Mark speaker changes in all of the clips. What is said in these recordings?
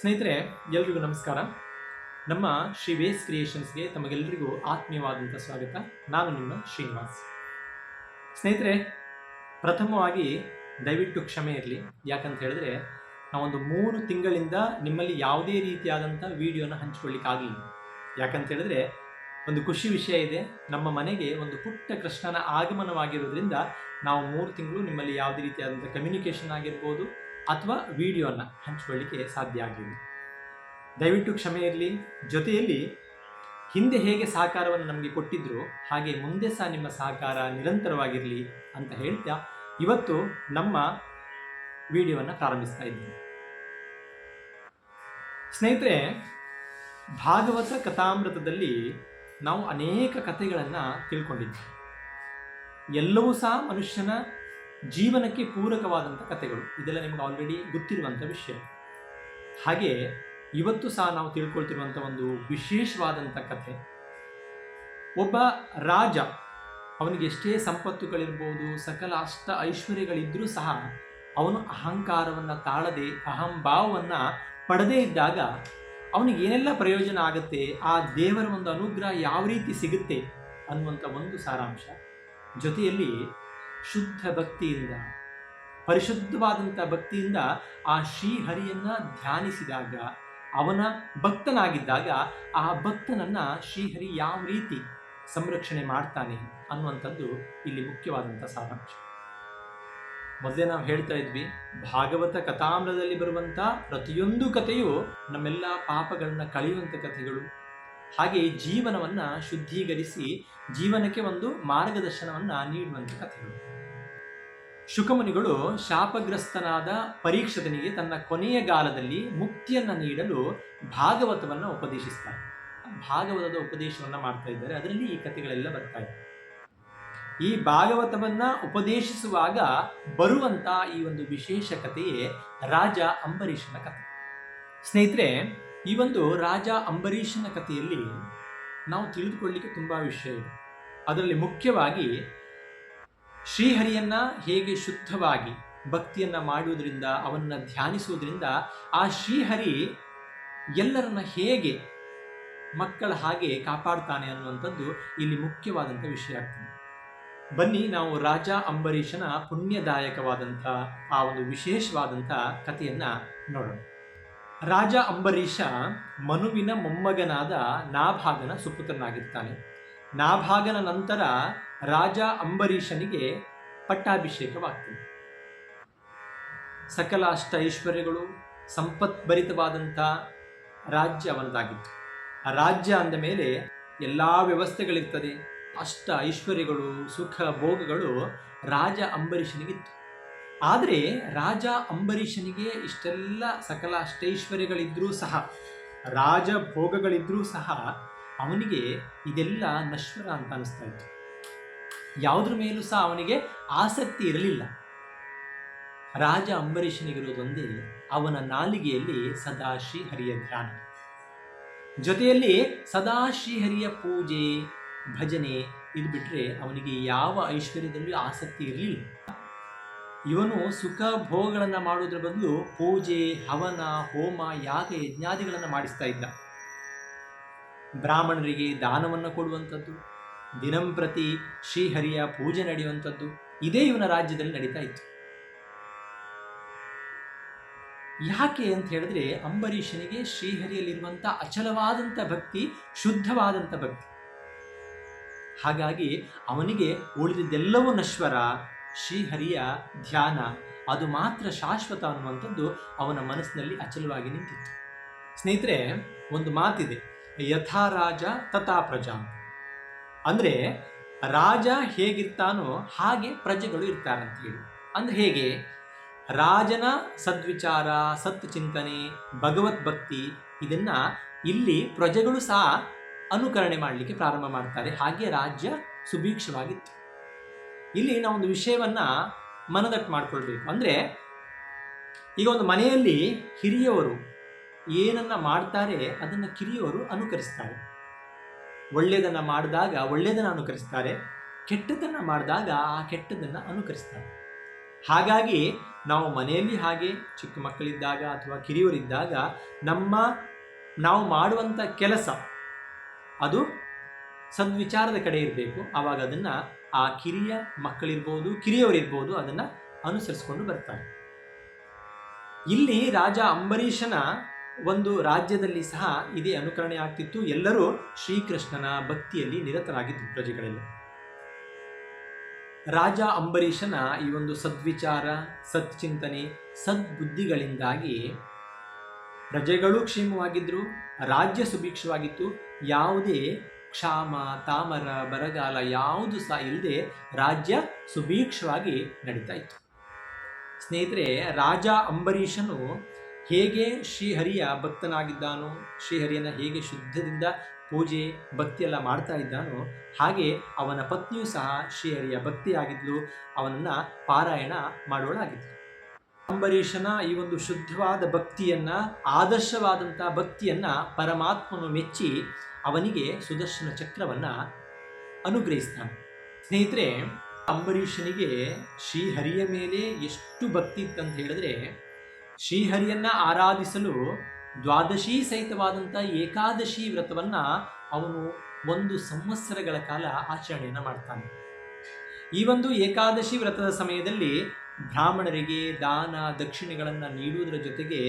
Speaker 1: ಸ್ನೇಹಿತರೆ, ಎಲ್ರಿಗೂ ನಮಸ್ಕಾರ. ನಮ್ಮ ಶ್ರೀ ವೇಸ್ ಕ್ರಿಯೇಷನ್ಸ್ಗೆ ತಮಗೆಲ್ಲರಿಗೂ ಆತ್ಮೀಯವಾದಂಥ ಸ್ವಾಗತ. ನಾನು ನಿಮ್ಮ ಶ್ರೀನಿವಾಸ್. ಸ್ನೇಹಿತರೆ, ಪ್ರಥಮವಾಗಿ ದಯವಿಟ್ಟು ಕ್ಷಮೆ ಇರಲಿ. ಯಾಕಂತ ಹೇಳಿದ್ರೆ, ನಾವೊಂದು ಮೂರು ತಿಂಗಳಿಂದ ನಿಮ್ಮಲ್ಲಿ ಯಾವುದೇ ರೀತಿಯಾದಂಥ ವಿಡಿಯೋನ ಹಂಚಿಕೊಳ್ಳಿಕ್ಕಾಗಲಿಲ್ಲ. ಯಾಕಂತ ಹೇಳಿದ್ರೆ, ಒಂದು ಖುಷಿ ವಿಷಯ ಇದೆ. ನಮ್ಮ ಮನೆಗೆ ಒಂದು ಪುಟ್ಟ ಕೃಷ್ಣನ ಆಗಮನವಾಗಿರೋದ್ರಿಂದ ನಾವು ಮೂರು ತಿಂಗಳು ನಿಮ್ಮಲ್ಲಿ ಯಾವುದೇ ರೀತಿಯಾದಂಥ ಕಮ್ಯುನಿಕೇಷನ್ ಆಗಿರ್ಬೋದು ಅಥವಾ ವಿಡಿಯೋನ ಹಂಚಿಕೊಳ್ಳಿಕ್ಕೆ ಸಾಧ್ಯ ಆಗಿದೆ ದಯವಿಟ್ಟು ಕ್ಷಮೆ ಇರಲಿ. ಜೊತೆಯಲ್ಲಿ, ಹಿಂದೆ ಹೇಗೆ ಸಹಕಾರವನ್ನು ನಮಗೆ ಕೊಟ್ಟಿದ್ರು ಹಾಗೆ ಮುಂದೆ ಸಹ ನಿಮ್ಮ ಸಹಕಾರ ನಿರಂತರವಾಗಿರಲಿ ಅಂತ ಹೇಳ್ತಾ ಇವತ್ತು ನಮ್ಮ ವಿಡಿಯೋವನ್ನು ಪ್ರಾರಂಭಿಸ್ತಾ ಇದ್ದೀನಿ. ಸ್ನೇಹಿತರೆ, ಭಾಗವತ ಕಥಾಮೃತದಲ್ಲಿ ನಾವು ಅನೇಕ ಕಥೆಗಳನ್ನು ತಿಳ್ಕೊಂಡಿದ್ದೀವಿ ಎಲ್ಲವೂ ಸಹ ಮನುಷ್ಯನ ಜೀವನಕ್ಕೆ ಪೂರಕವಾದಂಥ ಕಥೆಗಳು. ಇದೆಲ್ಲ ನಿಮ್ಗೆ ಆಲ್ರೆಡಿ ಗೊತ್ತಿರುವಂಥ ವಿಷಯ. ಹಾಗೆ ಇವತ್ತು ಸಹ ನಾವು ತಿಳ್ಕೊಳ್ತಿರುವಂಥ ಒಂದು ವಿಶೇಷವಾದಂಥ ಕಥೆ. ಒಬ್ಬ ರಾಜ, ಅವನಿಗೆ ಎಷ್ಟೇ ಸಂಪತ್ತುಗಳಿರ್ಬೋದು, ಸಕಲ ಅಷ್ಟ ಐಶ್ವರ್ಯಗಳಿದ್ದರೂ ಸಹ ಅವನು ಅಹಂಕಾರವನ್ನು ತಾಳದೆ, ಅಹಂಭಾವವನ್ನು ಪಡೆದೇ ಇದ್ದಾಗ ಅವನಿಗೆ ಏನೆಲ್ಲ ಪ್ರಯೋಜನ ಆಗುತ್ತೆ, ಆ ದೇವರ ಒಂದು ಅನುಗ್ರಹ ಯಾವ ರೀತಿ ಸಿಗುತ್ತೆ ಅನ್ನುವಂಥ ಒಂದು ಸಾರಾಂಶ. ಜೊತೆಯಲ್ಲಿ ಶುದ್ಧ ಭಕ್ತಿಯಿಂದ, ಪರಿಶುದ್ಧವಾದಂಥ ಭಕ್ತಿಯಿಂದ ಆ ಶ್ರೀಹರಿಯನ್ನ ಧ್ಯಾನಿಸಿದಾಗ, ಅವನ ಭಕ್ತನಾಗಿದ್ದಾಗ ಆ ಭಕ್ತನನ್ನ ಶ್ರೀಹರಿ ಯಾವ ರೀತಿ ಸಂರಕ್ಷಣೆ ಮಾಡ್ತಾನೆ ಅನ್ನುವಂಥದ್ದು ಇಲ್ಲಿ ಮುಖ್ಯವಾದಂಥ ಸಾರಾಂಶ. ಮೊದಲೇ ನಾವು ಹೇಳ್ತಾ ಇದ್ವಿ, ಭಾಗವತ ಕಥಾಮ್ರದಲ್ಲಿ ಬರುವಂಥ ಪ್ರತಿಯೊಂದು ಕಥೆಯು ನಮ್ಮೆಲ್ಲ ಪಾಪಗಳನ್ನ ಕಳೆಯುವಂಥ ಕಥೆಗಳು. ಹಾಗೆ ಜೀವನವನ್ನ ಶುದ್ಧೀಕರಿಸಿ, ಜೀವನಕ್ಕೆ ಒಂದು ಮಾರ್ಗದರ್ಶನವನ್ನ ನೀಡುವಂಥ ಕಥೆಗಳು. ಶುಕಮುನಿಗಳು ಶಾಪಗ್ರಸ್ತನಾದ ಪರೀಕ್ಷತನಿಗೆ ತನ್ನ ಕೊನೆಯ ಕಾಲದಲ್ಲಿ ಮುಕ್ತಿಯನ್ನು ನೀಡಲು ಭಾಗವತವನ್ನು ಉಪದೇಶಿಸ್ತಾರೆ. ಭಾಗವತದ ಉಪದೇಶವನ್ನು ಮಾಡ್ತಾ ಇದ್ದಾರೆ. ಅದರಲ್ಲಿ ಈ ಕಥೆಗಳೆಲ್ಲ ಬರ್ತಾ ಇದೆ. ಈ ಭಾಗವತವನ್ನ ಉಪದೇಶಿಸುವಾಗ ಬರುವಂತ ಈ ಒಂದು ವಿಶೇಷ ಕಥೆಯೇ ರಾಜ ಅಂಬರೀಷನ ಕಥೆ. ಸ್ನೇಹಿತರೆ, ಈ ಒಂದು ರಾಜ ಅಂಬರೀಷನ ಕಥೆಯಲ್ಲಿ ನಾವು ತಿಳಿದುಕೊಳ್ಳಿಕ್ಕೆ ತುಂಬ ವಿಷಯ ಇದೆ. ಅದರಲ್ಲಿ ಮುಖ್ಯವಾಗಿ ಶ್ರೀಹರಿಯನ್ನ ಹೇಗೆ ಶುದ್ಧವಾಗಿ ಭಕ್ತಿಯನ್ನ ಮಾಡುವುದರಿಂದ, ಅವನ್ನ ಧ್ಯಾನಿಸುವುದರಿಂದ ಆ ಶ್ರೀಹರಿ ಎಲ್ಲರನ್ನ ಹೇಗೆ ಮಕ್ಕಳ ಹಾಗೆ ಕಾಪಾಡ್ತಾನೆ ಅನ್ನುವಂಥದ್ದು ಇಲ್ಲಿ ಮುಖ್ಯವಾದಂಥ ವಿಷಯ ಆಗ್ತದೆ. ಬನ್ನಿ, ನಾವು ರಾಜ ಅಂಬರೀಷನ ಪುಣ್ಯದಾಯಕವಾದಂಥ ಆ ಒಂದು ವಿಶೇಷವಾದಂಥ ಕಥೆಯನ್ನ ನೋಡೋಣ. ರಾಜ ಅಂಬರೀಷ ಮನುವಿನ ಮೊಮ್ಮಗನಾದ ನಾಭಾಗನ ಸುಪುತ್ರನಾಗಿರ್ತಾನೆ. ನಾಭಾಗನ ನಂತರ ರಾಜ ಅಂಬರೀಷನಿಗೆ ಪಟ್ಟಾಭಿಷೇಕವಾಗ್ತದೆ. ಸಕಲ ಅಷ್ಟ ಐಶ್ವರ್ಯಗಳು ಸಂಪತ್ಭರಿತವಾದಂಥ ರಾಜ್ಯ ಅವನದಾಗಿತ್ತು. ಆ ರಾಜ್ಯ ಅಂದ ಮೇಲೆ ಎಲ್ಲ ವ್ಯವಸ್ಥೆಗಳಿರ್ತದೆ. ಅಷ್ಟ ಐಶ್ವರ್ಯಗಳು, ಸುಖ, ಭೋಗಗಳು ರಾಜ ಅಂಬರೀಷನಿಗಿತ್ತು. ಆದರೆ ರಾಜ ಅಂಬರೀಷನಿಗೆ ಇಷ್ಟೆಲ್ಲ ಸಕಲ ಅಷ್ಟೈಶ್ವರ್ಯಗಳಿದ್ರೂ ಸಹ, ರಾಜ ಭೋಗಗಳಿದ್ರೂ ಸಹ ಅವನಿಗೆ ಇದೆಲ್ಲ ನಶ್ವರ ಅಂತ ಅನಿಸ್ತಾ ಇತ್ತು. ಯಾವುದ್ರ ಮೇಲೂ ಸಹ ಅವನಿಗೆ ಆಸಕ್ತಿ ಇರಲಿಲ್ಲ. ರಾಜ ಅಂಬರೀಷನಿಗಿರುವುದೊಂದೇ ಅವನ ನಾಲಿಗೆಯಲ್ಲಿ ಸದಾ ಶ್ರೀಹರಿಯ ಧ್ಯಾನ. ಜೊತೆಯಲ್ಲಿ ಸದಾ ಶ್ರೀಹರಿಯ ಪೂಜೆ, ಭಜನೆ ಇದು ಬಿಟ್ಟರೆ ಅವನಿಗೆ ಯಾವ ಐಶ್ವರ್ಯದಲ್ಲೂ ಆಸಕ್ತಿ ಇರಲಿಲ್ಲ. ಇವನು ಸುಖ ಭೋಗಗಳನ್ನು ಮಾಡುವುದರ ಬದಲು ಪೂಜೆ, ಹವನ, ಹೋಮ, ಯಾಗ, ಯಜ್ಞಾದಿಗಳನ್ನು ಮಾಡಿಸ್ತಾ ಇದ್ದ. ಬ್ರಾಹ್ಮಣರಿಗೆ ದಾನವನ್ನು ಕೊಡುವಂಥದ್ದು ದಿನಂಪ್ರತಿ ಶ್ರೀಹರಿಯ ಪೂಜೆ ನಡೆಯುವಂಥದ್ದು ಇದೇ ಇವನ ರಾಜ್ಯದಲ್ಲಿ ನಡೀತಾ ಇತ್ತು. ಯಾಕೆ ಅಂತ ಹೇಳಿದ್ರೆ ಅಂಬರೀಷನಿಗೆ ಶ್ರೀಹರಿಯಲ್ಲಿರುವಂಥ ಅಚಲವಾದಂಥ ಭಕ್ತಿ, ಶುದ್ಧವಾದಂಥ ಭಕ್ತಿ. ಹಾಗಾಗಿ ಅವನಿಗೆ ಉಳಿದಿದ್ದೆಲ್ಲವೂ ನಶ್ವರ, ಶ್ರೀಹರಿಯ ಧ್ಯಾನ, ಅದು ಮಾತ್ರ ಶಾಶ್ವತ ಅನ್ನುವಂಥದ್ದು ಅವನ ಮನಸ್ಸಿನಲ್ಲಿ ಅಚಲವಾಗಿ ನಿಂತಿತ್ತು. ಸ್ನೇಹಿತರೆ, ಒಂದು ಮಾತಿದೆ, ಯಥಾ ರಾಜ ತಥಾ ಪ್ರಜಾ ಅಂದರೆ ರಾಜ ಹೇಗಿರ್ತಾನೋ ಹಾಗೆ ಪ್ರಜೆಗಳು ಇರ್ತಾರಂತ ಹೇಳಿ ಅಂದ್ರೆ ಹೇಗೆ? ರಾಜನ ಸದ್ವಿಚಾರ, ಸತ್ ಚಿಂತನೆ, ಭಗವತ್ ಭಕ್ತಿ ಇದನ್ನ ಇಲ್ಲಿ ಪ್ರಜೆಗಳು ಸಹ ಅನುಕರಣೆ ಮಾಡಲಿಕ್ಕೆ ಪ್ರಾರಂಭ ಮಾಡ್ತಾರೆ. ಹಾಗೆ ರಾಜ್ಯ ಸುಭೀಕ್ಷವಾಗಿತ್ತು. ಇಲ್ಲಿ ನಾವು ಒಂದು ವಿಷಯವನ್ನ ಮನದಟ್ಟು ಮಾಡ್ಕೊಳ್ಬೇಕು. ಅಂದ್ರೆ ಈಗ ಒಂದು ಮನೆಯಲ್ಲಿ ಹಿರಿಯವರು ಏನನ್ನ ಮಾಡ್ತಾರೆ, ಅದನ್ನ ಕಿರಿಯವರು ಅನುಕರಿಸ್ತಾರೆ. ಒಳ್ಳೆಯದನ್ನ ಮಾಡಿದಾಗ ಒಳ್ಳೆಯದನ್ನು ಅನುಕರಿಸ್ತಾರೆ ಕೆಟ್ಟದನ್ನು ಮಾಡಿದಾಗ ಆ ಕೆಟ್ಟದನ್ನು ಅನುಕರಿಸ್ತಾರೆ. ಹಾಗಾಗಿ ನಾವು ಮನೆಯಲ್ಲಿ ಹಾಗೆ ಚಿಕ್ಕ ಮಕ್ಕಳಿದ್ದಾಗ ಅಥವಾ ಕಿರಿಯವರಿದ್ದಾಗ ನಮ್ಮ ನಾವು ಮಾಡುವಂಥ ಕೆಲಸ, ಅದು ಸದ್ವಿಚಾರದ ಕಡೆ ಇರಬೇಕು. ಆವಾಗ ಅದನ್ನು ಆ ಕಿರಿಯ ಮಕ್ಕಳಿರ್ಬೋದು, ಕಿರಿಯವರಿರ್ಬೋದು ಅದನ್ನು ಅನುಸರಿಸಿಕೊಂಡು ಬರ್ತಾರೆ. ಇಲ್ಲಿ ರಾಜ ಅಂಬರೀಷನ ಒಂದು ರಾಜ್ಯದಲ್ಲಿ ಸಹ ಇದೇ ಅನುಕರಣೆ ಆಗ್ತಿತ್ತು. ಎಲ್ಲರೂ ಶ್ರೀಕೃಷ್ಣನ ಭಕ್ತಿಯಲ್ಲಿ ನಿರತರಾಗಿದ್ದು ಪ್ರಜೆಗಳೆಲ್ಲ. ರಾಜ ಅಂಬರೀಷನ ಈ ಒಂದು ಸದ್ವಿಚಾರ ಸತ್ಚಿಂತನೆ ಸದ್ಬುದ್ಧಿಗಳಿಂದಾಗಿ ಪ್ರಜೆಗಳು ಕ್ಷೇಮವಾಗಿದ್ದರು ರಾಜ್ಯ ಸುಭಿಕ್ಷವಾಗಿತ್ತು. ಯಾವುದೇ ಕ್ಷಾಮ, ತಾಮರ, ಬರಗಾಲ ಯಾವುದು ಸಹ ಇಲ್ಲದೆ ರಾಜ್ಯ ಸುಭೀಕ್ಷವಾಗಿ ನಡೀತಾ ಇತ್ತು. ಸ್ನೇಹಿತರೆ, ರಾಜ ಅಂಬರೀಷನು ಹೇಗೆ ಶ್ರೀಹರಿಯ ಭಕ್ತನಾಗಿದ್ದಾನೋ, ಶ್ರೀಹರಿಯನ್ನು ಹೇಗೆ ಶುದ್ಧದಿಂದ ಪೂಜೆ ಭಕ್ತಿಯೆಲ್ಲ ಮಾಡ್ತಾ ಇದ್ದಾನೋ, ಹಾಗೆ ಅವನ ಪತ್ನಿಯೂ ಸಹ ಶ್ರೀಹರಿಯ ಭಕ್ತಿಯಾಗಿದ್ಲು. ಅವನನ್ನು ಪಾರಾಯಣ ಮಾಡೋಳಾಗಿದ್ಲು. ಅಂಬರೀಷನ ಈ ಒಂದು ಶುದ್ಧವಾದ ಭಕ್ತಿಯನ್ನ ಆದರ್ಶವಾದಂಥ ಭಕ್ತಿಯನ್ನ ಪರಮಾತ್ಮನು ಮೆಚ್ಚಿ ಅವನಿಗೆ ಸುದರ್ಶನ ಚಕ್ರವನ್ನ ಅನುಗ್ರಹಿಸ್ತಾನೆ. ಸ್ನೇಹಿತರೆ, ಅಂಬರೀಷನಿಗೆ ಶ್ರೀಹರಿಯ ಮೇಲೆ ಎಷ್ಟು ಭಕ್ತಿ ಇತ್ತಂತ ಹೇಳಿದ್ರೆ ಶ್ರೀಹರಿಯನ್ನ ಆರಾಧಿಸಲು ದ್ವಾದಶಿ ಸಹಿತವಾದಂಥ ಏಕಾದಶಿ ವ್ರತವನ್ನ ಅವನು ಒಂದು ಸಂವತ್ಸರಗಳ ಕಾಲ ಆಚರಣೆಯನ್ನು ಮಾಡ್ತಾನೆ. ಈ ಒಂದು ಏಕಾದಶಿ ವ್ರತದ ಸಮಯದಲ್ಲಿ ಬ್ರಾಹ್ಮಣರಿಗೆ ದಾನ, ದಕ್ಷಿಣೆಗಳನ್ನು ನೀಡುವುದರ ಜೊತೆಗೆ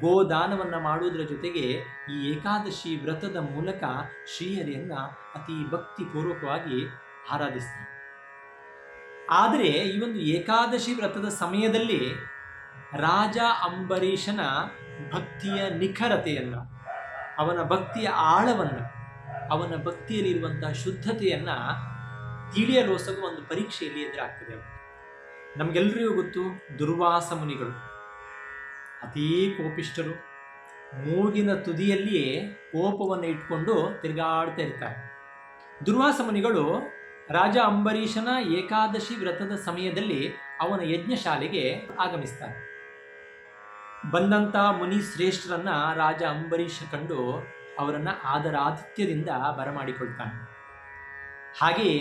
Speaker 1: ಗೋದಾನವನ್ನು ಮಾಡುವುದರ ಜೊತೆಗೆ ಈ ಏಕಾದಶಿ ವ್ರತದ ಮೂಲಕ ಶ್ರೀಹರಿಯನ್ನು ಅತಿ ಭಕ್ತಿಪೂರ್ವಕವಾಗಿ ಆರಾಧಿಸ್ತಾನೆ. ಆದರೆ ಈ ಒಂದು ಏಕಾದಶಿ ವ್ರತದ ಸಮಯದಲ್ಲಿ ರಾಜ ಅಂಬರೀಷನ ಭಕ್ತಿಯ ನಿಖರತೆಯನ್ನು, ಅವನ ಭಕ್ತಿಯ ಆಳವನ್ನು, ಅವನ ಭಕ್ತಿಯಲ್ಲಿರುವಂತಹ ಶುದ್ಧತೆಯನ್ನು ತಿಳಿಯಲೋಸಗು ಒಂದು ಪರೀಕ್ಷೆಯಲ್ಲಿ ಎದುರಾಗ್ತದೆ. ಅವನು ನಮಗೆಲ್ಲರಿಗೂ ಗೊತ್ತು, ದುರ್ವಾಸ ಮುನಿಗಳು, ಅತೀ ಕೋಪಿಷ್ಟರು ಮೂಗಿನ ತುದಿಯಲ್ಲಿಯೇ ಕೋಪವನ್ನು ಇಟ್ಕೊಂಡು ತಿರುಗಾಡ್ತಾ ಇರ್ತಾರೆ. ದುರ್ವಾಸ ಮುನಿಗಳು ರಾಜ ಅಂಬರೀಷನ ಏಕಾದಶಿ ವ್ರತದ ಸಮಯದಲ್ಲಿ ಅವನ ಯಜ್ಞಶಾಲೆಗೆ ಆಗಮಿಸ್ತಾರೆ. ಬಂದಂಥ ಮುನಿ ಶ್ರೇಷ್ಠರನ್ನು ರಾಜ ಅಂಬರೀಷ ಕಂಡು ಅವರನ್ನು ಆದರಾತಿಥ್ಯದಿಂದ ಬರಮಾಡಿಕೊಳ್ತಾನೆ. ಹಾಗೆಯೇ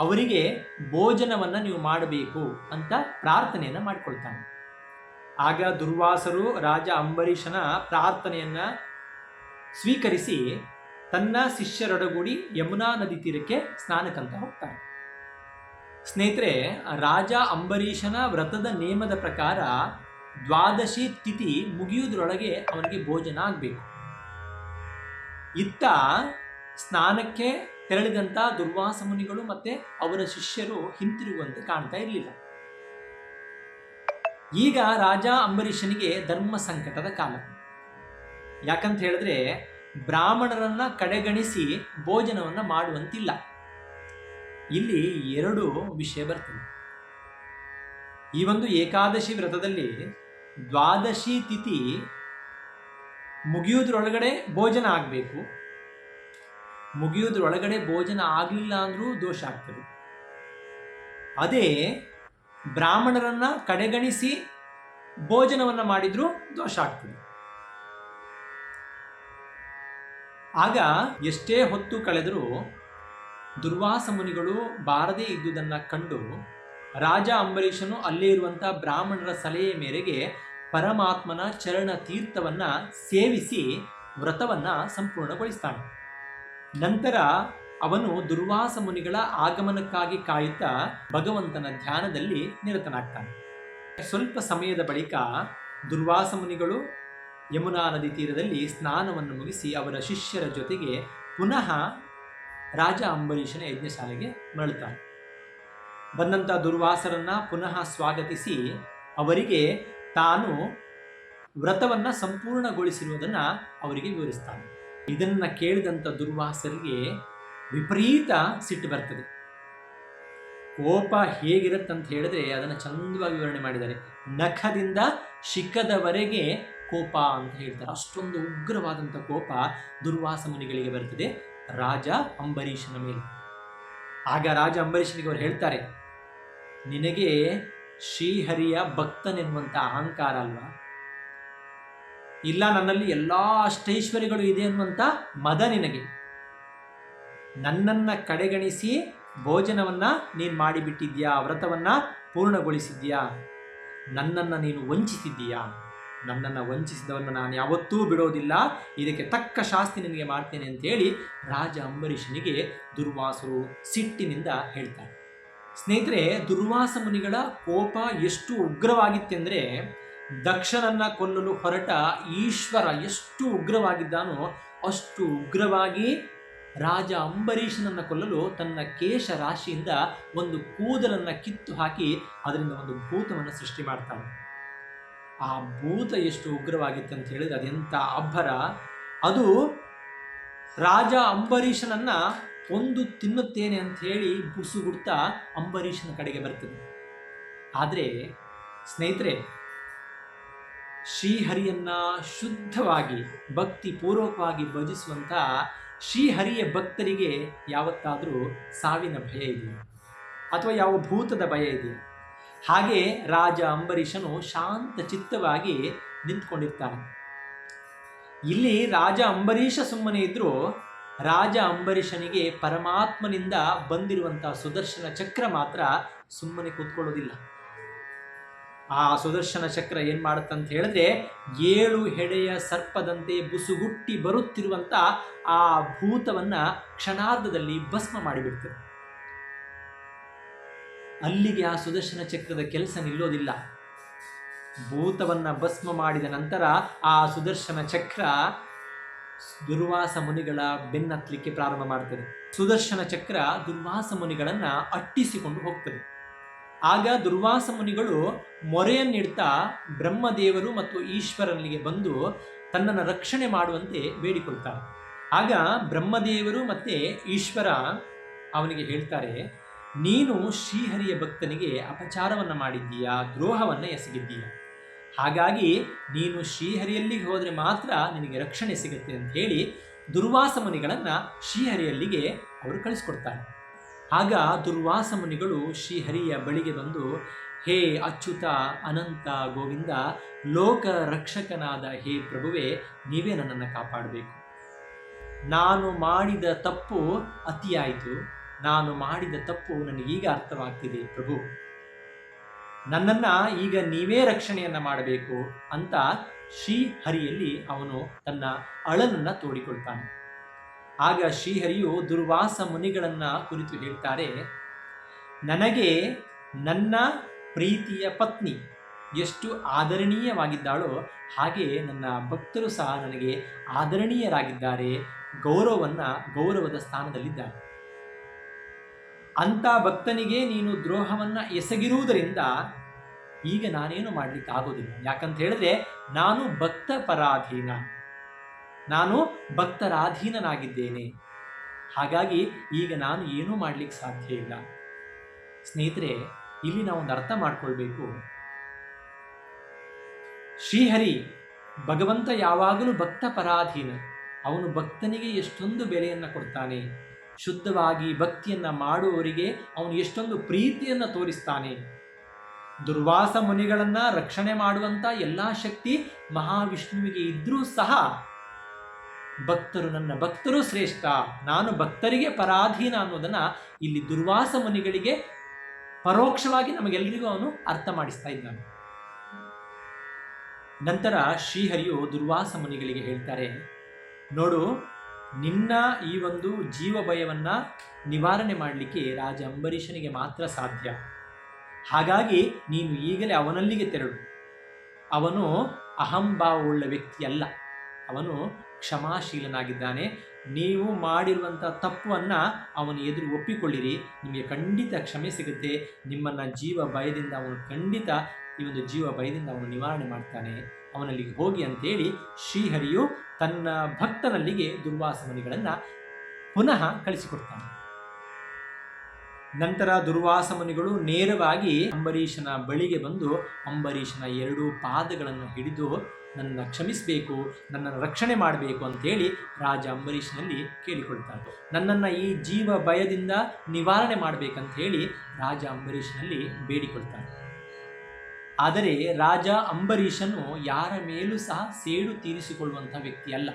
Speaker 1: ಅವರಿಗೆ ಭೋಜನವನ್ನು ನೀವು ಮಾಡಬೇಕು ಅಂತ ಪ್ರಾರ್ಥನೆಯನ್ನು ಮಾಡಿಕೊಳ್ತಾನೆ. ಆಗ ದುರ್ವಾಸರು ರಾಜ ಅಂಬರೀಷನ ಪ್ರಾರ್ಥನೆಯನ್ನ ಸ್ವೀಕರಿಸಿ ತನ್ನ ಶಿಷ್ಯರೊಡಗೂಡಿ ಯಮುನಾ ನದಿ ತೀರಕ್ಕೆ ಸ್ನಾನಕ್ಕಂತ ಹೋಗ್ತಾನೆ ಸ್ನೇಹಿತರೆ, ರಾಜ ಅಂಬರೀಷನ ವ್ರತದ ನಿಯಮದ ಪ್ರಕಾರ ದ್ವಾದಶಿ ತಿಥಿ ಮುಗಿಯುವುದರೊಳಗೆ ಅವನಿಗೆ ಭೋಜನ ಆಗಬೇಕು. ಇತ್ತ ಸ್ನಾನಕ್ಕೆ ತೆರಳಿದಂಥ ದುರ್ವಾಸ ಮುನಿಗಳು ಮತ್ತೆ ಅವರ ಶಿಷ್ಯರು ಹಿಂತಿರುಗುವಂತೆ ಕಾಣ್ತಾ ಇರಲಿಲ್ಲ. ಈಗ ರಾಜ ಅಂಬರೀಷನಿಗೆ ಧರ್ಮ ಸಂಕಟದ ಕಾಲ. ಯಾಕಂತ ಹೇಳಿದ್ರೆ ಬ್ರಾಹ್ಮಣರನ್ನ ಕಡೆಗಣಿಸಿ ಭೋಜನವನ್ನ ಮಾಡುವಂತಿಲ್ಲ. ಇಲ್ಲಿ ಎರಡು ವಿಷಯ ಬರ್ತದೆ. ಈ ಒಂದು ಏಕಾದಶಿ ವ್ರತದಲ್ಲಿ ದ್ವಾದಶಿ ತಿಥಿ ಮುಗಿಯೋದ್ರೊಳಗಡೆ ಭೋಜನ ಆಗಬೇಕು. ಮುಗಿಯೋದ್ರೊಳಗಡೆ ಭೋಜನ ಆಗಲಿಲ್ಲ ಅಂದರೂ ದೋಷ ಆಗ್ತದೆ. ಅದೇ ಬ್ರಾಹ್ಮಣರನ್ನ ಕಡೆಗಣಿಸಿ ಭೋಜನವನ್ನು ಮಾಡಿದರೂ ದೋಷ ಆಗ್ತದೆ. ಆಗ ಎಷ್ಟೇ ಹೊತ್ತು ಕಳೆದರೂ ದುರ್ವಾಸ ಮುನಿಗಳು ಬಾರದೇ ಇದ್ದುದನ್ನು ಕಂಡು ರಾಜ ಅಂಬರೀಷನು ಅಲ್ಲೇ ಇರುವಂಥ ಬ್ರಾಹ್ಮಣರ ಸಲಹೆಯ ಮೇರೆಗೆ ಪರಮಾತ್ಮನ ಚರಣ ತೀರ್ಥವನ್ನ ಸೇವಿಸಿ ವ್ರತವನ್ನ ಸಂಪೂರ್ಣಗೊಳಿಸ್ತಾನೆ. ನಂತರ ಅವನು ದುರ್ವಾಸ ಮುನಿಗಳ ಆಗಮನಕ್ಕಾಗಿ ಕಾಯುತ್ತಾ ಭಗವಂತನ ಧ್ಯಾನದಲ್ಲಿ ನಿರತನಾಗ್ತಾನೆ. ಸ್ವಲ್ಪ ಸಮಯದ ಬಳಿಕ ದುರ್ವಾಸ ಮುನಿಗಳು ಯಮುನಾ ನದಿ ತೀರದಲ್ಲಿ ಸ್ನಾನವನ್ನು ಮುಗಿಸಿ ಅವರ ಶಿಷ್ಯರ ಜೊತೆಗೆ ಪುನಃ ರಾಜ ಅಂಬರೀಷನ ಯಜ್ಞಶಾಲೆಗೆ ಮರಳುತ್ತಾನೆ ಬಂದಂಥ ದುರ್ವಾಸರನ್ನ ಪುನಃ ಸ್ವಾಗತಿಸಿ ಅವರಿಗೆ ತಾನು ವ್ರತವನ್ನು ಸಂಪೂರ್ಣಗೊಳಿಸಿರುವುದನ್ನು ಅವರಿಗೆ ವಿವರಿಸ್ತಾನೆ. ಇದನ್ನು ಕೇಳಿದಂಥ ದುರ್ವಾಸರಿಗೆ ವಿಪರೀತ ಸಿಟ್ಟು ಬರ್ತದೆ. ಕೋಪ ಹೇಗಿರುತ್ತಂತ ಹೇಳಿದ್ರೆ ಅದನ್ನು ಚಂದವಾಗಿ ವಿವರಣೆ ಮಾಡಿದ್ದಾರೆ. ನಖದಿಂದ ಶಿಖದವರೆಗೆ ಕೋಪ ಅಂತ ಹೇಳ್ತಾರೆ. ಅಷ್ಟೊಂದು ಉಗ್ರವಾದಂಥ ಕೋಪ ದುರ್ವಾಸ ಮುನಿಗಳಿಗೆ ಬರ್ತದೆ. ರಾಜ ಅಂಬರೀಷನ ಮೇಲೆ. ಆಗ ರಾಜ ಅಂಬರೀಷನಿಗೆ ಅವರು ಹೇಳ್ತಾರೆ ನಿನಗೆ ಶ್ರೀಹರಿಯ ಭಕ್ತನೆನ್ನುವಂಥ ಅಹಂಕಾರ ಅಲ್ವಾ? ಇಲ್ಲ, ನನ್ನಲ್ಲಿ ಎಲ್ಲ ಅಷ್ಟೈಶ್ವರ್ಯಗಳು ಇದೆ ಅನ್ನುವಂಥ ಮದ ನಿನಗೆ. ನನ್ನನ್ನು ಕಡೆಗಣಿಸಿ ಭೋಜನವನ್ನು ನೀನು ಮಾಡಿಬಿಟ್ಟಿದ್ಯಾ ವ್ರತವನ್ನು ಪೂರ್ಣಗೊಳಿಸಿದ್ಯಾ ನನ್ನನ್ನು ನೀನು ವಂಚಿಸಿದ್ದೀಯಾ? ನನ್ನನ್ನು ವಂಚಿಸಿದವನ್ನ ನಾನು ಯಾವತ್ತೂ ಬಿಡೋದಿಲ್ಲ. ಇದಕ್ಕೆ ತಕ್ಕ ಶಾಸ್ತಿ ನಿನಗೆ ಮಾಡ್ತೇನೆ ಅಂತೇಳಿ ರಾಜ ಅಂಬರೀಷನಿಗೆ ದುರ್ವಾಸರು ಸಿಟ್ಟಿನಿಂದ ಹೇಳ್ತಾರೆ. ಸ್ನೇಹಿತರೆ, ದುರ್ವಾಸ ಮುನಿಗಳ ಕೋಪ ಎಷ್ಟು ಉಗ್ರವಾಗಿತ್ತೆಂದರೆ, ದಕ್ಷನನ್ನ ಕೊಲ್ಲಲು ಹೊರಟ ಈಶ್ವರ ಎಷ್ಟು ಉಗ್ರವಾಗಿದ್ದಾನೋ ಅಷ್ಟು ಉಗ್ರವಾಗಿ ರಾಜ ಅಂಬರೀಷನನ್ನು ಕೊಲ್ಲಲು ತನ್ನ ಕೇಶ ರಾಶಿಯಿಂದ ಒಂದು ಕೂದಲನ್ನು ಕಿತ್ತು ಹಾಕಿ ಅದರಿಂದ ಒಂದು ಭೂತವನ್ನು ಸೃಷ್ಟಿ ಮಾಡ್ತಾನೆ. ಆ ಭೂತ ಎಷ್ಟು ಉಗ್ರವಾಗಿತ್ತು ಅಂತ ಹೇಳಿದ್ರೆ ಅದೆಂಥ ಅಬ್ಬರ. ಅದು ರಾಜ ಅಂಬರೀಷನನ್ನ ಒಂದು ತಿನ್ನುತ್ತೇನೆ ಅಂತ ಹೇಳಿ ಬುಸುಗುಡ್ತಾ ಅಂಬರೀಷನ ಕಡೆಗೆ ಬರ್ತದೆ. ಆದರೆ ಸ್ನೇಹಿತರೆ, ಶ್ರೀಹರಿಯನ್ನ ಶುದ್ಧವಾಗಿ ಭಕ್ತಿ ಪೂರ್ವಕವಾಗಿ ಭಜಿಸುವಂಥ ಶ್ರೀಹರಿಯ ಭಕ್ತರಿಗೆ ಯಾವತ್ತಾದರೂ ಸಾವಿನ ಭಯ ಇದೆಯಾ? ಅಥವಾ ಯಾವ ಭೂತದ ಭಯ ಇದೆಯೋ? ಹಾಗೆ ರಾಜ ಅಂಬರೀಷನು ಶಾಂತ ಚಿತ್ತವಾಗಿ ನಿಂತ್ಕೊಂಡಿರ್ತಾನೆ. ಇಲ್ಲಿ ರಾಜ ಅಂಬರೀಷ ಸುಮ್ಮನೆ ಇದ್ರೂ ರಾಜ ಅಂಬರೀಷನಿಗೆ ಪರಮಾತ್ಮನಿಂದ ಬಂದಿರುವಂತಹ ಸುದರ್ಶನ ಚಕ್ರ ಮಾತ್ರ ಸುಮ್ಮನೆ ಕೂತ್ಕೊಳ್ಳೋದಿಲ್ಲ. ಆ ಸುದರ್ಶನ ಚಕ್ರ ಏನ್ ಮಾಡುತ್ತಂತ ಹೇಳಿದ್ರೆ ಏಳು ಹೆಡೆಯ ಸರ್ಪದಂತೆ ಬುಸುಗುಟ್ಟಿ ಬರುತ್ತಿರುವಂತ ಆ ಭೂತವನ್ನ ಕ್ಷಣಾರ್ಧದಲ್ಲಿ ಭಸ್ಮ ಮಾಡಿಬಿಡ್ತದೆ. ಅಲ್ಲಿಗೆ ಆ ಸುದರ್ಶನ ಚಕ್ರದ ಕೆಲಸ ನಿಲ್ಲೋದಿಲ್ಲ. ಭೂತವನ್ನ ಭಸ್ಮ ಮಾಡಿದ ನಂತರ ಆ ಸುದರ್ಶನ ಚಕ್ರ ದುರ್ವಾಸ ಮುನಿಗಳ ಬೆನ್ನತ್ತಲಿಕ್ಕೆ ಪ್ರಾರಂಭ ಮಾಡ್ತದೆ. ಸುದರ್ಶನ ಚಕ್ರ ದುರ್ವಾಸ ಮುನಿಗಳನ್ನ ಅಟ್ಟಿಸಿಕೊಂಡು ಹೋಗ್ತದೆ. ಆಗ ದುರ್ವಾಸ ಮುನಿಗಳು ಮೊರೆಯನ್ನಿಡ್ತಾ ಬ್ರಹ್ಮದೇವರು ಮತ್ತು ಈಶ್ವರನಿಗೆ ಬಂದು ತನ್ನನ್ನು ರಕ್ಷಣೆ ಮಾಡುವಂತೆ ಬೇಡಿಕೊಳ್ತಾರೆ. ಆಗ ಬ್ರಹ್ಮದೇವರು ಮತ್ತೆ ಈಶ್ವರ ಅವನಿಗೆ ಹೇಳ್ತಾರೆ, ನೀನು ಶ್ರೀಹರಿಯ ಭಕ್ತನಿಗೆ ಅಪಚಾರವನ್ನು ಮಾಡಿದ್ದೀಯಾ? ದ್ರೋಹವನ್ನು ಎಸಗಿದ್ದೀಯಾ? ಹಾಗಾಗಿ ನೀನು ಶ್ರೀಹರಿಯಲ್ಲಿಗೆ ಹೋದರೆ ಮಾತ್ರ ನಿನಗೆ ರಕ್ಷಣೆ ಸಿಗುತ್ತೆ ಅಂತ ಹೇಳಿ ದುರ್ವಾಸ ಮುನಿಗಳನ್ನು ಶ್ರೀಹರಿಯಲ್ಲಿಗೆ ಅವರು ಕಳಿಸ್ಕೊಡ್ತಾರೆ. ಆಗ ದುರ್ವಾಸ ಮುನಿಗಳು ಶ್ರೀಹರಿಯ ಬಳಿಗೆ ಬಂದು, ಹೇ ಅಚ್ಯುತ, ಅನಂತ ಗೋವಿಂದ, ಲೋಕ ರಕ್ಷಕನಾದ ಹೇ ಪ್ರಭುವೇ, ನೀವೇ ನನ್ನನ್ನು ಕಾಪಾಡಬೇಕು. ನಾನು ಮಾಡಿದ ತಪ್ಪು ಅತಿಯಾಯಿತು. ನಾನು ಮಾಡಿದ ತಪ್ಪು ನನಗೀಗ ಅರ್ಥವಾಗ್ತಿದೆ ಪ್ರಭು. ನನ್ನನ್ನು ಈಗ ನೀವೇ ರಕ್ಷಣೆಯನ್ನು ಮಾಡಬೇಕು ಅಂತ ಶ್ರೀಹರಿಯಲ್ಲಿ ಅವನು ತನ್ನ ಅಳನನ್ನು ತೋಡಿಕೊಳ್ತಾನೆ. ಆಗ ಶ್ರೀಹರಿಯು ದುರ್ವಾಸ ಮುನಿಗಳನ್ನು ಕುರಿತು ಹೇಳ್ತಾರೆ, ನನಗೆ ನನ್ನ ಪ್ರೀತಿಯ ಪತ್ನಿ ಎಷ್ಟು ಆದರಣೀಯವಾಗಿದ್ದಾಳೋ ಹಾಗೆ ನನ್ನ ಭಕ್ತರು ಸಹ ನನಗೆ ಆದರಣೀಯರಾಗಿದ್ದಾರೆ ಗೌರವವನ್ನು ಗೌರವದ ಸ್ಥಾನದಲ್ಲಿದ್ದಾರೆ ಅಂಥ ಭಕ್ತನಿಗೆ ನೀನು ದ್ರೋಹವನ್ನು ಎಸಗಿರುವುದರಿಂದ ಈಗ ನಾನೇನು ಮಾಡಲಿಕ್ಕೆ ಆಗೋದಿಲ್ಲ. ಯಾಕಂತ ಹೇಳಿದ್ರೆ ನಾನು ಭಕ್ತ ಪರಾಧೀನ ನಾನು ಭಕ್ತರಾಧೀನನಾಗಿದ್ದೇನೆ. ಹಾಗಾಗಿ ಈಗ ನಾನು ಏನೂ ಮಾಡಲಿಕ್ಕೆ ಸಾಧ್ಯ ಇಲ್ಲ. ಸ್ನೇಹಿತರೆ, ಇಲ್ಲಿ ನಾವು ಒಂದು ಅರ್ಥ ಮಾಡ್ಕೊಳ್ಬೇಕು. ಶ್ರೀಹರಿ, ಭಗವಂತ ಯಾವಾಗಲೂ ಭಕ್ತ ಪರಾಧೀನ ಅವನು ಭಕ್ತನಿಗೆ ಎಷ್ಟೊಂದು ಬೆಲೆಯನ್ನು ಕೊಡ್ತಾನೆ. ಶುದ್ಧವಾಗಿ ಭಕ್ತಿಯನ್ನು ಮಾಡುವವರಿಗೆ ಅವನು ಎಷ್ಟೊಂದು ಪ್ರೀತಿಯನ್ನು ತೋರಿಸ್ತಾನೆ. ದುರ್ವಾಸ ಮುನಿಗಳನ್ನ ರಕ್ಷಣೆ ಮಾಡುವಂಥ ಎಲ್ಲ ಶಕ್ತಿ ಮಹಾವಿಷ್ಣುವಿಗೆ ಇದ್ದರೂ ಸಹ ಭಕ್ತರು ನನ್ನ ಭಕ್ತರು ಶ್ರೇಷ್ಠ, ನಾನು ಭಕ್ತರಿಗೆ ಪರಾಧೀನ ಅನ್ನೋದನ್ನು ಇಲ್ಲಿ ದುರ್ವಾಸ ಮುನಿಗಳಿಗೆ ಪರೋಕ್ಷವಾಗಿ ನಮಗೆಲ್ಲರಿಗೂ ಅವನು ಅರ್ಥ ಮಾಡಿಸ್ತಾ ಇದ್ದಾನೆ. ನಂತರ ಶ್ರೀಹರಿಯು ದುರ್ವಾಸ ಮುನಿಗಳಿಗೆ ಹೇಳ್ತಾರೆ, ನೋಡು ನಿನ್ನ ಈ ಒಂದು ಜೀವ ಭಯವನ್ನು ನಿವಾರಣೆ ಮಾಡಲಿಕ್ಕೆ ರಾಜ ಅಂಬರೀಷನಿಗೆ ಮಾತ್ರ ಸಾಧ್ಯ. ಹಾಗಾಗಿ ನೀನು ಈಗಲೇ ಅವನಲ್ಲಿಗೆ ತೆರಳು. ಅವನು ಅಹಂಭಾವವುಳ್ಳ ವ್ಯಕ್ತಿಯಲ್ಲ. ಅವನು ಕ್ಷಮಾಶೀಲನಾಗಿದ್ದಾನೆ. ನೀವು ಮಾಡಿರುವಂಥ ತಪ್ಪನ್ನು ಅವನು ಎದುರು ಒಪ್ಪಿಕೊಳ್ಳಿರಿ. ನಿಮಗೆ ಖಂಡಿತ ಕ್ಷಮೆ ಸಿಗುತ್ತೆ. ನಿಮ್ಮನ್ನು ಜೀವ ಭಯದಿಂದ ಅವನು ಖಂಡಿತ ಈ ಒಂದು ಜೀವ ಭಯದಿಂದ ಅವನು ನಿವಾರಣೆ ಮಾಡ್ತಾನೆ. ಅವನಲ್ಲಿಗೆ ಹೋಗಿ ಅಂತೇಳಿ ಶ್ರೀಹರಿಯು ತನ್ನ ಭಕ್ತನಲ್ಲಿಗೆ ದುರ್ವಾಸ ಮುನಿಗಳನ್ನು ಪುನಃ ಕಳಿಸಿಕೊಡ್ತಾನೆ. ನಂತರ ದುರ್ವಾಸ ಮುನಿಗಳು ನೇರವಾಗಿ ಅಂಬರೀಷನ ಬಳಿಗೆ ಬಂದು ಅಂಬರೀಷನ ಎರಡೂ ಪಾದಗಳನ್ನು ಹಿಡಿದು, ನನ್ನ ಕ್ಷಮಿಸಬೇಕು ನನ್ನನ್ನು ರಕ್ಷಣೆ ಮಾಡಬೇಕು ಅಂತೇಳಿ ರಾಜ ಅಂಬರೀಷನಲ್ಲಿ ಕೇಳಿಕೊಳ್ತಾರೆ ನನ್ನನ್ನು ಈ ಜೀವ ಭಯದಿಂದ ನಿವಾರಣೆ ಮಾಡಬೇಕಂತ ಹೇಳಿ ರಾಜ ಅಂಬರೀಷನಲ್ಲಿ ಬೇಡಿಕೊಳ್ತಾನೆ ಆದರೆ ರಾಜ ಅಂಬರೀಷನು ಯಾರ ಮೇಲೂ ಸಹ ಸೇಡು ತೀರಿಸಿಕೊಳ್ಳುವಂಥ ವ್ಯಕ್ತಿ ಅಲ್ಲ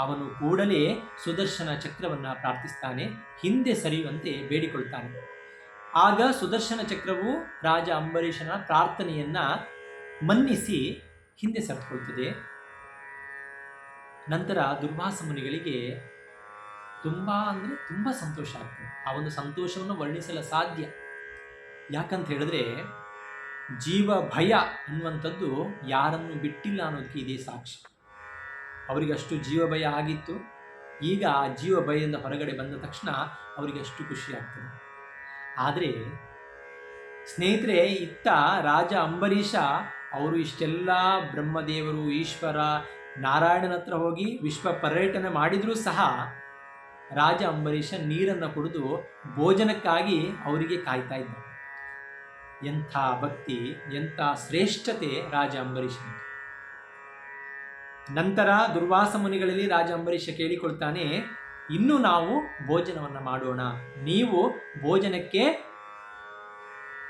Speaker 1: ಅವನು ಕೂಡಲೇ ಸುದರ್ಶನ ಚಕ್ರವನ್ನು ಪ್ರಾರ್ಥಿಸ್ತಾನೆ, ಹಿಂದೆ ಸರಿಯುವಂತೆ ಬೇಡಿಕೊಳ್ತಾನೆ. ಆಗ ಸುದರ್ಶನ ಚಕ್ರವು ರಾಜ ಅಂಬರೀಷನ ಪ್ರಾರ್ಥನೆಯನ್ನು ಮನ್ನಿಸಿ ಹಿಂದೆ ಸರಿದುಕೊಳ್ತದೆ ನಂತರ ದುರ್ಭಾಸ ಮುನಿಗಳಿಗೆ ತುಂಬ ಅಂದರೆ ತುಂಬ ಸಂತೋಷ ಆಗ್ತದೆ. ಆ ಒಂದು ಸಂತೋಷವನ್ನು ವರ್ಣಿಸಲು ಸಾಧ್ಯ. ಯಾಕಂತ ಹೇಳಿದ್ರೆ ಜೀವ ಭಯ ಅನ್ನುವಂಥದ್ದು ಯಾರನ್ನು ಬಿಟ್ಟಿಲ್ಲ ಅನ್ನೋದಕ್ಕೆ ಇದೇ ಸಾಕ್ಷಿ. ಅವರಿಗೆ ಅಷ್ಟು ಜೀವ ಭಯ ಆಗಿತ್ತು, ಈಗ ಆ ಜೀವ ಭಯದಿಂದ ಹೊರಗಡೆ ಬಂದ ತಕ್ಷಣ ಅವರಿಗೆ ಅಷ್ಟು ಖುಷಿ ಆಗ್ತದೆ. ಆದರೆ ಸ್ನೇಹಿತರೆ, ಇತ್ತ ರಾಜ ಅಂಬರೀಷ ಅವರು ಇಷ್ಟೆಲ್ಲ ಬ್ರಹ್ಮದೇವರು, ಈಶ್ವರ, ನಾರಾಯಣನ ಹತ್ರ ಹೋಗಿ ವಿಶ್ವ ಪರ್ಯಟನೆ ಮಾಡಿದರೂ ಸಹ ರಾಜ ಅಂಬರೀಷ ನೀರನ್ನು ಕುಡಿದು ಭೋಜನಕ್ಕಾಗಿ ಅವರಿಗೆ ಕಾಯ್ತಾ ಇದ್ದ. ಎಂಥ ಭಕ್ತಿ, ಎಂಥ ಶ್ರೇಷ್ಠತೆ ರಾಜ ಅಂಬರೀಷ ನಂತರ ದುರ್ವಾಸ ಮುನಿಗಳಲ್ಲಿ ರಾಜ ಅಂಬರೀಷ ಕೇಳಿಕೊಳ್ತಾನೆ, ಇನ್ನು ನಾವು ಭೋಜನವನ್ನು ಮಾಡೋಣ. ನೀವು ಭೋಜನಕ್ಕೆ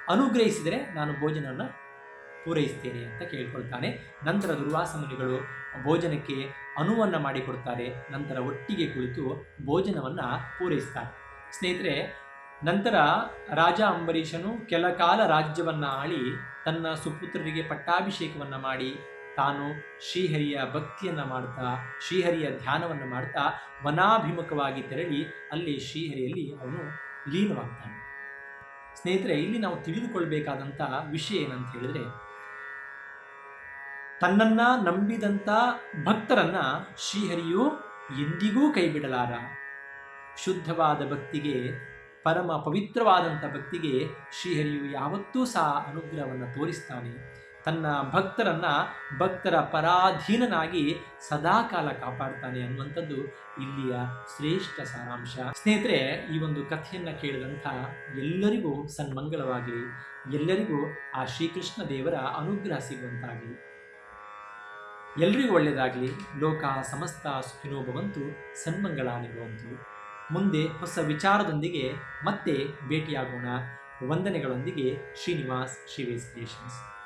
Speaker 1: ಅನುಗ್ರಹಿಸಿದರೆ ನಾನು ಭೋಜನವನ್ನು ಪೂರೈಸ್ತೇನೆ ಅಂತ ಕೇಳಿಕೊಳ್ತಾನೆ. ನಂತರ ದುರ್ವಾಸ ಮುನಿಗಳು ಭೋಜನಕ್ಕೆ ಅನುವನ್ನು ಮಾಡಿಕೊಡ್ತಾರೆ. ನಂತರ ಒಟ್ಟಿಗೆ ಕುಳಿತು ಭೋಜನವನ್ನು ಪೂರೈಸ್ತಾರೆ. ಸ್ನೇಹಿತರೆ ನಂತರ ರಾಜ ಅಂಬರೀಷನು ಕೆಲ ಕಾಲ ರಾಜ್ಯವನ್ನು ಆಳಿ ತನ್ನ ಸುಪುತ್ರರಿಗೆ ಪಟ್ಟಾಭಿಷೇಕವನ್ನು ಮಾಡಿ ತಾನು ಶ್ರೀಹರಿಯ ಭಕ್ತಿಯನ್ನು ಮಾಡ್ತಾ, ಶ್ರೀಹರಿಯ ಧ್ಯಾನವನ್ನು ಮಾಡ್ತಾ ವನಾಭಿಮುಖವಾಗಿ ತೆರಳಿ ಅಲ್ಲಿ ಶ್ರೀಹರಿಯಲ್ಲಿ ಅವನು ಲೀನವಾಗ್ತಾನೆ. ಸ್ನೇಹಿತರೆ, ಇಲ್ಲಿ ನಾವು ತಿಳಿದುಕೊಳ್ಬೇಕಾದಂಥ ವಿಷಯ ಏನಂತ ಹೇಳಿದ್ರೆ, ತನ್ನನ್ನ ನಂಬಿದಂಥ ಭಕ್ತರನ್ನ ಶ್ರೀಹರಿಯು ಎಂದಿಗೂ ಕೈಬಿಡಲಾರ. ಶುದ್ಧವಾದ ಭಕ್ತಿಗೆ ಪರಮ ಪವಿತ್ರವಾದಂಥ ಭಕ್ತಿಗೆ ಶ್ರೀಹರಿಯು ಯಾವತ್ತೂ ಸಹ ಅನುಗ್ರಹವನ್ನು ತೋರಿಸ್ತಾನೆ. ತನ್ನ ಭಕ್ತರನ್ನ ಭಕ್ತರ ಪರಾಧೀನನಾಗಿ ಸದಾಕಾಲ ಕಾಪಾಡ್ತಾನೆ ಅನ್ನುವಂಥದ್ದು ಇಲ್ಲಿಯ ಶ್ರೇಷ್ಠ ಸಾರಾಂಶ. ಸ್ನೇಹಿತರೆ, ಈ ಒಂದು ಕಥೆಯನ್ನು ಕೇಳಿದಂಥ ಎಲ್ಲರಿಗೂ ಸನ್ಮಂಗಳವಾಗಲಿ ಎಲ್ಲರಿಗೂ ಆ ಶ್ರೀಕೃಷ್ಣ ದೇವರ ಅನುಗ್ರಹ ಸಿಗುವಂತಾಗಲಿ. ಎಲ್ರಿಗೂ ಒಳ್ಳೆಯದಾಗಲಿ ಲೋಕ, ಸಮಸ್ತ ಸುಖಿನೋ ಭವಂತು. ಸನ್ಮಂಗಳಾನಿ ಮುಂದೆ ಹೊಸ ವಿಚಾರದೊಂದಿಗೆ ಮತ್ತೆ ಭೇಟಿಯಾಗೋಣ. ವಂದನೆಗಳೊಂದಿಗೆ ಶ್ರೀನಿವಾಸ್ ಶ್ರೀ ಕ್ರಿಯೇಷನ್ಸ್